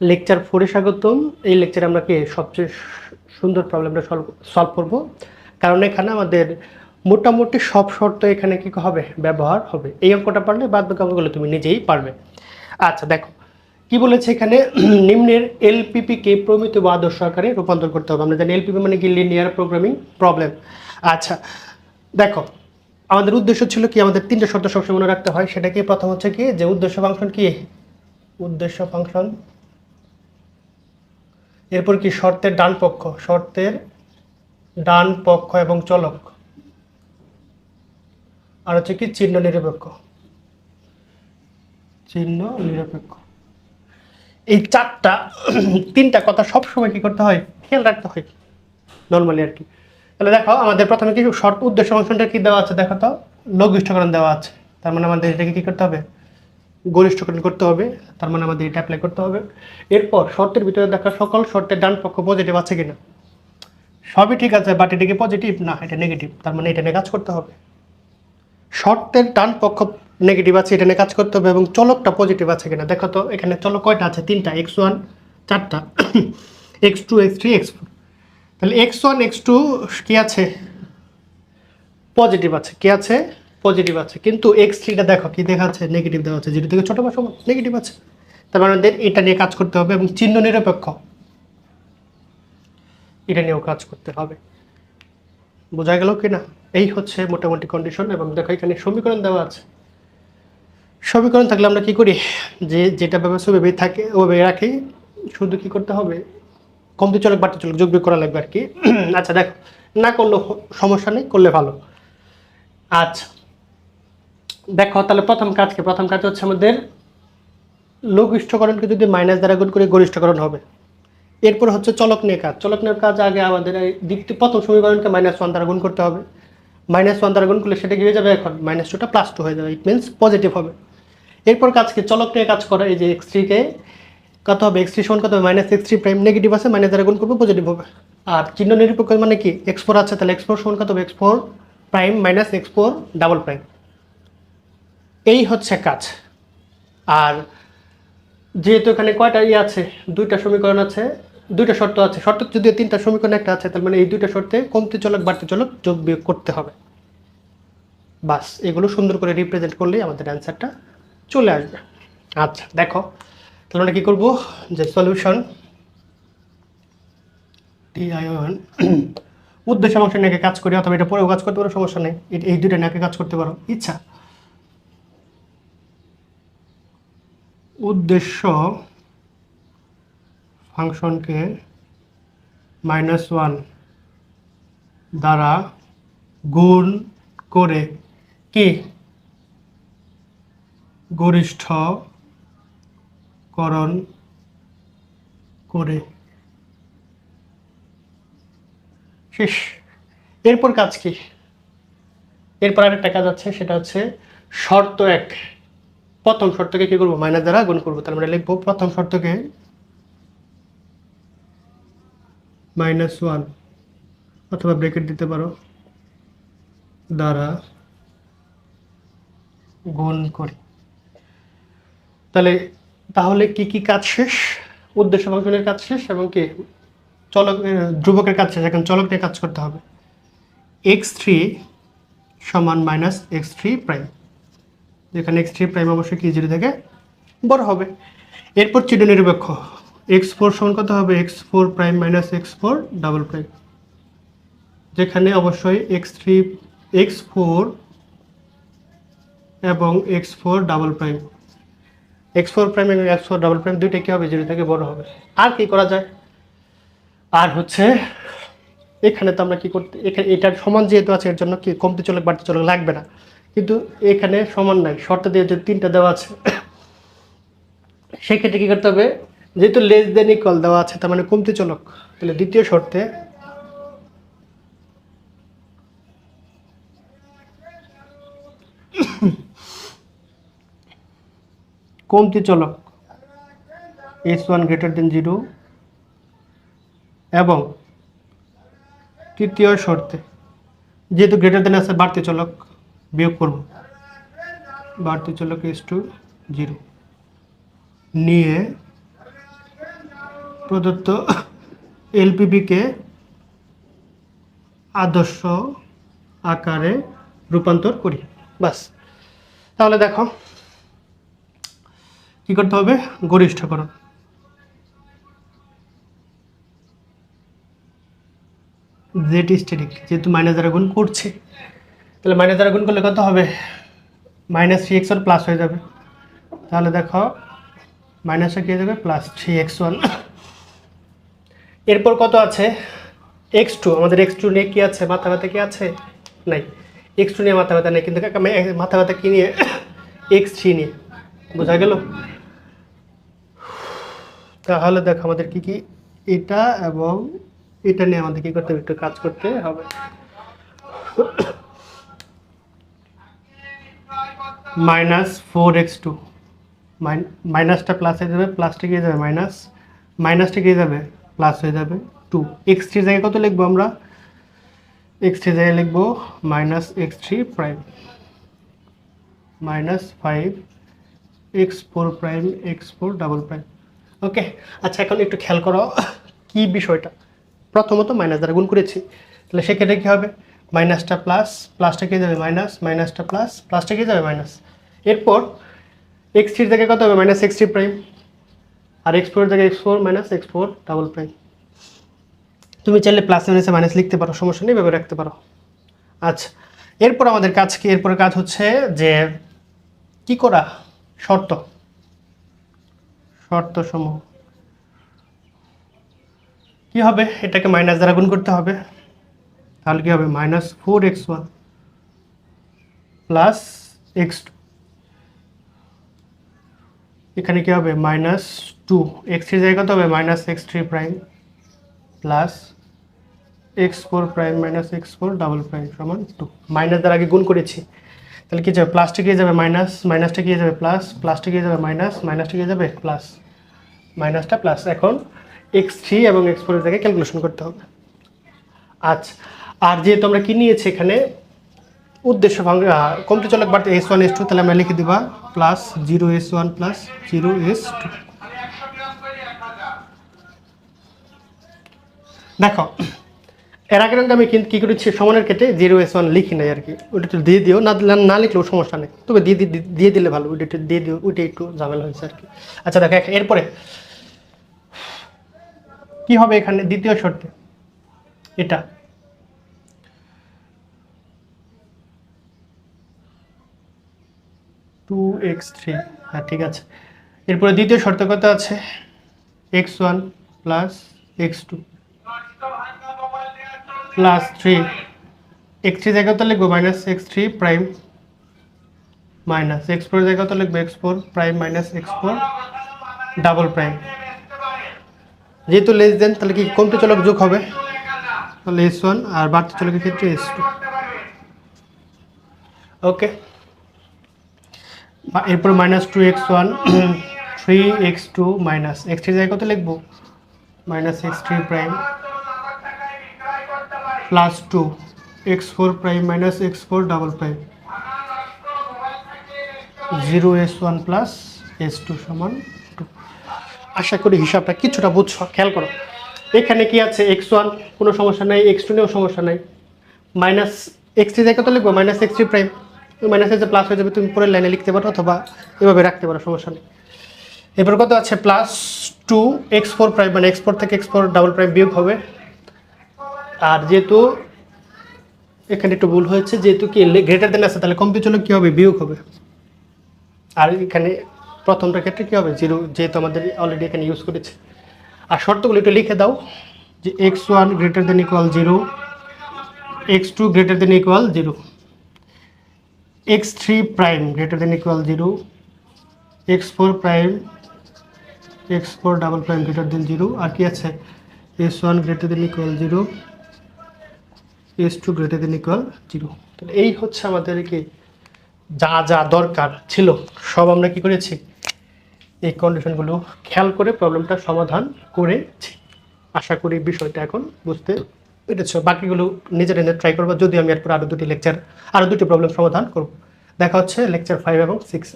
Lecture ফোরে স্বাগতম। এই লেকচারে আমরা কি? সবচেয়ে সুন্দর প্রবলেমটা সলভ করব। কারণ এখানে আমাদের মোটামুটি সব শর্ত এখানে কি হবে? ব্যবহার হবে। এই অঙ্কটা পারলে বাদ বাকি অঙ্কগুলো তুমি নিজেই পারবে। আচ্ছা দেখো। কি বলেছে এখানে? নিম্নের এলপিপি কে প্রমিত বা আদর্শ আকারে রূপান্তর করতে হবে। আমরা জানি এলপিপি মানে কি? লিনিয়ার প্রোগ্রামিং প্রবলেম আচ্ছা দেখো। আমাদের উদ্দেশ্য ছিল কি? আমাদের তিনটে শর্ত সবসময় মনে রাখতে হয়। সেটা কি প্রথম হচ্ছে কি? যে উদ্দেশ্য ফাংশন কি? উদ্দেশ্য ফাংশন এরপর কি শর্তের ডান পক্ষ? শর্তের ডান পক্ষ এবং চলক। আর হচ্ছে কি চিহ্ন নিরপেক্ষ। চিহ্ন নিরপেক্ষ। এই চারটা, তিনটা কথা সবসময় কি করতে হয়? খেয়াল রাখতে হয়। নর্মালি আর কি। তাহলে দেখো, আমাদের প্রথমে কি শর্ত, উদ্দেশ্য ফাংশনটা কি দেওয়া আছে? দেখো তো লঘিষ্ঠকরণ দেওয়া আছে। তার মানে আমাদের এটাকে কি করতে হবে? গরিষ্ঠকরণ করতে হবে, তার মানে আমাদের এটা অ্যাপ্লাই করতে হবে। এরপর শর্তের ভিতরে দেখা সকল শর্তের ডান পক্ষ পজিটিভ আছে কিনা। সবই ঠিক আছে বাট এটা পজিটিভ না, এটা নেগেটিভ তার মানে এটা নিয়ে কাজ করতে হবে। শর্তের ডান পক্ষ নেগেটিভ আছে, এটা নিয়ে কাজ করতে হবে, এবং চলকটা পজিটিভ আছে কিনা। দেখো তো, এখানে চলক কয়টা আছে? তিনটা এক্স ওয়ান চারটা। X two x three x four তাহলে এক্স ওয়ান এক্স টু কী আছে? পজিটিভ আছে। কি আছে? পজিটিভ আছে। কিন্তু এক্স থ্রিটা দেখো কি দেখাচ্ছে? নেগেটিভ আছে জিরো থেকে ছোটো বা সমান নেগেটিভ আছে। তার মানে আমাদের এটা নিয়ে কাজ করতে হবে এবং চিহ্ন নিরপেক্ষ। এটা নিয়েও কাজ করতে হবে। বোঝা গেল কি না? এই হচ্ছে মোটামুটি কন্ডিশন এবং দেখো এখানে সমীকরণ দেওয়া আছে। সমীকরণ থাকলে আমরা কি করি? যে যেটা ব্যবস্থা ওভাবেই থাকে ওভাবে রাখি। শুধু কি করতে হবে? কমতি চলক, বাড়তি চলক যোগ করা লাগবে আর কি। আচ্ছা দেখো। না করলেও সমস্যা নেই, করলে ভালো। আচ্ছা দেখো, তাহলে প্রথম কাজকে, প্রথম কাজ হচ্ছে আমাদের লঘিষ্ঠকরণকে যদি মাইনাস দ্বারা গুণ করে গরিষ্ঠকরণ হবে। এরপর হচ্ছে চলক নিয়ে কাজ। চলক নিয়ে কাজ আগে আমাদের এই দ্বিতীয় প্রথম সমীকরণকে মাইনাস ওয়ান দ্বারা গুণ করতে হবে। মাইনাস ওয়ান দ্বারা গুণ করলে সেটা হয়ে যাবে? এখন মাইনাস টুটা প্লাস টু হয়ে যাবে। ইট মিনস পজিটিভ হবে। এরপর কাজকে চলক নিয়ে কাজ করা, এই যে এক্স থ্রিকে কত হবে? এক্স থ্রি সমান কত হবে? Minus x three prime negative আছে মাইনাস দ্বারা গুণ করব পজিটিভ হবে। আর চিহ্ন নিরপেক্ষ মানে কি? এক্স ফোর আছে, তাহলে এক্স ফোর সমান কত হবে? X four prime minus x four double prime এই হচ্ছে কাজ। আর যেহেতু এখানে কয়টা ইয়ে আছে, দুইটা সমীকরণ আছে, দুইটা শর্ত আছে। শর্ত যদি তিনটা সমীকরণ একটা আছে, তার মানে এই দুইটা শর্তে কমতি চলক, বাড়তি চলক যোগ বিয়োগ করতে হবে। বাস, এগুলো সুন্দর করে রিপ্রেজেন্ট করলেই আমাদের অ্যান্সারটা চলে আসবে। আচ্ছা দেখো, তাহলে আমরা কী করব? যে সলিউশন টিআইওয়ান উদ্দেশ্য অংশ নিয়ে কাজ করি, অথবা এটা পরেও কাজ করতে পারো, সমস্যা নেই। এই দুইটা নিয়ে কাজ করতে পারো। ইচ্ছা। উদ্দেশ্য ফাংশনকে মাইনাস ওয়ান দ্বারা গুণ করে কি? গরিষ্ঠকরণ করে। শেষ। এরপর কাজ কি? এরপর আরেকটা কাজ আছে, সেটা হচ্ছে শর্ত এক। প্রথম শর্তকে কি করব? মাইনাস দ্বারা গুণ করব। তার মানে লিখব প্রথম শর্তকে মাইনাস ওয়ান অথবা ব্রেকেট দিতে পারো। দ্বারা গুণ করি। তাহলে তাহলে কি কি কাজ শেষ? উদ্দেশ্য ফাংশনের কাজ শেষ এবং কি চলক ধ্রুবকের কাজ শেষ। এখন চলক নিয়ে কাজ করতে হবে। এক্স থ্রি সমান মাইনাস এক্স থ্রি প্রাইম যেখানে এক্স থ্রি প্রাইম অবশ্যই কি জিরো থেকে বড় হবে। এরপর চিহ্ন নিরপেক্ষ। এক্স ফোর সমান কত হবে? X four prime minus x four double prime যেখানে অবশ্যই এক্স থ্রি এক্স ফোর এবং x four double prime x four prime এবং এক্স ফোর ডাবল প্রাইম দুইটা কী হবে? জিরো থেকে বড় হবে। আর কি করা যায়? আর হচ্ছে এখানে তো আমরা কি করতে এখানে এটার সমান যেহেতু আছে, এর জন্য কি কমতে চলে, বাড়তে চলে লাগবে না। কিন্তু এখানে সমান নাই। শর্ত দিয়ে যে তিনটা দেওয়া আছে, সেক্ষেত্রে কী করতে হবে? যেহেতু লেস দেন ইকুয়াল দেওয়া আছে, তার মানে কমতে চলক তাহলে দ্বিতীয় শর্তে কমতি চলক S one greater than zero এবং তৃতীয় শর্তে, যেহেতু গ্রেটার দেন আছে বাড়তি চলক বিয়োগ করব। বাড়তি চলক এস টু জিরো নিয়ে প্রদত্ত এলপিপিকে আদর্শ আকারে রূপান্তর করি। বাস তাহলে দেখো, কি করতে হবে? গরিষ্ঠকরণ। জেড স্টেটিক যেহেতু মাইনাস গুণ করছে। তাহলে মাইনাস দ্বারা গুণ করলে কত হবে? Minus three x one plus হয়ে যাবে। তাহলে দেখো মাইনাসটা কি হয়ে যাবে? প্লাস থ্রি এক্স ওয়ান এরপর কত আছে? এক্স টু আমাদের এক্স টু নিয়ে কী আছে? মাথা ব্যথা কি আছে? নাই। এক্স টু নিয়ে মাথা ব্যথা নেই, কিন্তু মাথা ব্যথা কি নিয়ে? এক্স থ্রি নিয়ে। বোঝা গেল? তাহলে দেখো আমাদের কি কি? এটা এবং এটা নিয়ে আমাদের কী করতে হবে? একটু কাজ করতে হবে। Minus four x two. মাইনাসটা প্লাস হয়ে যাবে প্লাসটা গিয়ে যাবে? মাইনাস। মাইনাসটা গিয়ে যাবে? প্লাস হয়ে যাবে টু এক্স থ্রি জায়গায় কত লিখব আমরা? এক্স থ্রি জায়গায় লিখব minus x three prime minus five x four prime x four double prime okay আচ্ছা এখন একটু খেয়াল করো কি বিষয়টা। প্রথমত মাইনাস দ্বারা গুণ করেছি। তাহলে সেক্ষেত্রে কী হবে? মাইনাসটা প্লাস, প্লাসটা কে যাবে? মাইনাস, মাইনাসটা প্লাস, প্লাসটা কে যাবে? মাইনাস। এরপর এক্স থ্রির জায়গায় কত হবে? Minus x three prime. আর এক্স ফোর জায়গায় x four, minus x four, double prime. তুমি চাইলে প্লাস মাইনাসে মাইনাস লিখতে পারো, সমস্যা নেই, এভাবে রাখতে পারো। আচ্ছা এরপর আমাদের কাজ কি? এরপর কাজ হচ্ছে যে কি করা? শর্ত। শর্ত সমূহ। কি হবে? এটাকে মাইনাস দ্বারা গুণ করতে হবে। তাহলে কি হবে? Minus four x one plus x two এখানে কি হবে? মাইনাস টু এক্স থ্রি জায়গা কত হবে? Minus x three prime plus x four prime minus x four double prime সমান টু মাইনাস দ্বারা আগে গুণ করেছি। তাহলে কি যাবে? প্লাসটা গিয়ে যাবে? মাইনাস মাইনাসটা গিয়ে যাবে? প্লাস প্লাসটা গিয়ে যাবে? মাইনাস মাইনাসটা গিয়ে যাবে? প্লাস মাইনাসটা প্লাস এখন এক্স থ্রি এবং এক্স ফোরের জায়গায় ক্যালকুলেশন করতে হবে। আচ্ছা। আর যেহেতু আমরা কি নিয়েছি এখানে, উদ্দেশ্য কমতে চলক বাড়তে এস ওয়ান এস টু তাহলে আমরা লিখে দিবা plus zero S one plus zero S two দেখো, এর আগে রঙটা আমি কিন্তু কী করেছি, সমানের ক্ষেত্রে জিরো এস ওয়ান লিখি নাই আর কি। ওটা একটু দিয়ে দিও, না না লিখলেও সমস্যা নেই। তবে দিয়ে দিয়ে দিলে ভালো, ওইটা একটু দিয়ে দিও, ওইটা একটু ঝামেলা হয়েছে আর কি। আচ্ছা দেখো এরপরে, কি হবে এখানে দ্বিতীয় শর্তে? এটা টু এক্স থ্রি হ্যাঁ ঠিক আছে। এরপরে দ্বিতীয় শর্ত কত আছে? X one plus x two plus three x three জায়গায় তো লিখব? Minus x three prime minus x four জায়গায় তো লিখব? X four prime minus x four double prime যেহেতু লেস দেন তাহলে কি কমতে চলক যোগ হবে? তাহলে এস ওয়ান আর বাড়তে চলকের ক্ষেত্রে এস টু ওকে এরপর minus two x one three x two minus x three জায়গায় কত লিখব? Minus x three prime plus two x four prime minus x four double prime zero S one plus S two সমান two আশা করি হিসাবটা কিছুটা বুঝছ, খেয়াল করো। এখানে কি আছে? এক্স ওয়ান কোনো সমস্যা নাই এক্স টু নিয়েও সমস্যা নাই। মাইনাস এক্স থ্রি জায়গা তো লিখব? Minus x three prime minus যে প্লাস হয়ে যাবে, তুমি পরের লাইনে লিখতে পারো অথবা এভাবে রাখতে পারো, সমস্যা নেই। এরপর কত আছে? Plus two x four prime মানে এক্স ফোর থেকে এক্স ফোর ডাবল প্রাইম বিয়োগ হবে। আর যেহেতু এখানে একটু ভুল হয়েছে, যেহেতু কি গ্রেটার দেন আছে, তাহলে কমতে চলে কী হবে? বিয়োগ হবে। আর এখানে প্রথমটার ক্ষেত্রে কী হবে? জিরো যেহেতু আমাদের অলরেডি এখানে ইউজ করেছে। আর শর্তগুলো একটু লিখে দাও, যে x one greater than equal zero x two greater than equal zero x three prime greater than equal zero x four prime x four double prime greater zero আর কি আছে? S one greater than equal zero S two greater than equal zero তাহলে এই হচ্ছে আমাদের কি যা যা দরকার ছিল, সব আমরা কি করেছি? এই কন্ডিশনগুলো খেয়াল করে প্রবলেমটা সমাধান করেছি। আশা করি বিষয়টা এখন বুঝতে পেরেছ বাকিগুলো নিজের নিজে ট্রাই করব। যদি আমি এরপর আরও দুটি লেকচার আরও দুটি প্রবলেম সমাধান করব। দেখা হচ্ছে লেকচার ফাইভ এবং সিক্স